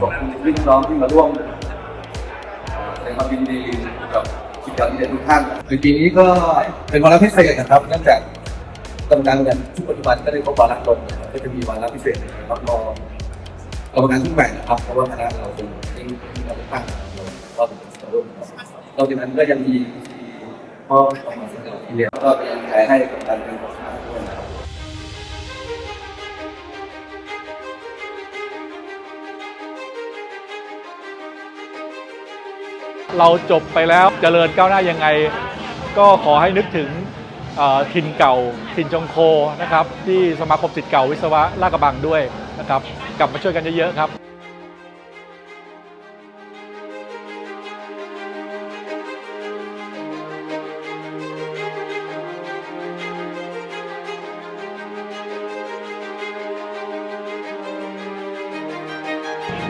ขอบคุณพี่น้องที่มาร่วมแสดงความยินดีกับกิจกรรมเรียนทุกท่านในปีนี้ก็เป็นวาระพิเศษนะครับเนื่องจากกำลังกันทุกปัจจุบันก็ได้ครบวาระลงก็จะมีวาระพิเศษรับรองกรรมการทุกใหม่นะครับเพราะว่าคณะเราเป็นที่ที่เราตั้งเราเป็นส่วร่วมนอกจากนั้นก็ยังมีพ่อของมาสำหรับที่เรียนแล้วก็เป็นกำลังใจให้กับการเป็นของคณะด้วยนะครับ เราจบไปแล้วเจริญก้าวหน้ายังไง ก็ขอให้นึกถึงเอ่อถิ่นเก่าถิ่นจงโคนะครับ ที่สมาคมศิษย์เก่าวิศวะลาดกระบังด้วยนะครับ กลับมาช่วยกันเยอะๆครับ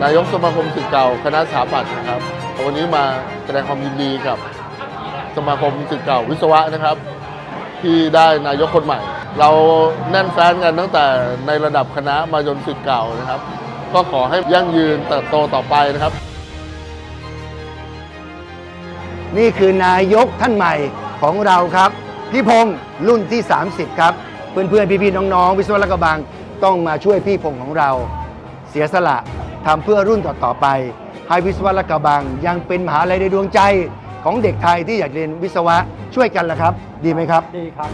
นายกสมาคมศิษย์เก่าคณะสถาปัตย์นะครับ วันนี้มาแสดงความยินดีกับสมาคมศิษย์เก่าวิศวะนะครับ ที่ได้นายกคนใหม่ เราแน่นแฟ้นกันตั้งแต่ในระดับคณะมาจนศิษย์เก่านะครับ ก็ขอให้ยั่งยืนเติบโตต่อไปนะครับ นี่คือนายกท่านใหม่ของเราครับพี่พงศ์รุ่นที่ 30 ครับ เพื่อนๆ พี่ๆ น้องๆ วิศวะระกบัง ต้องมาช่วยพี่พงศ์ของเรา เสียสละทำเพื่อรุ่นต่อๆไป ให้วิศวะละกะบัง ยังเป็นมหาลัยในดวงใจของเด็กไทยที่อยากเรียนวิศวะช่วยกันละครับ ดีไหมครับ ดีครับ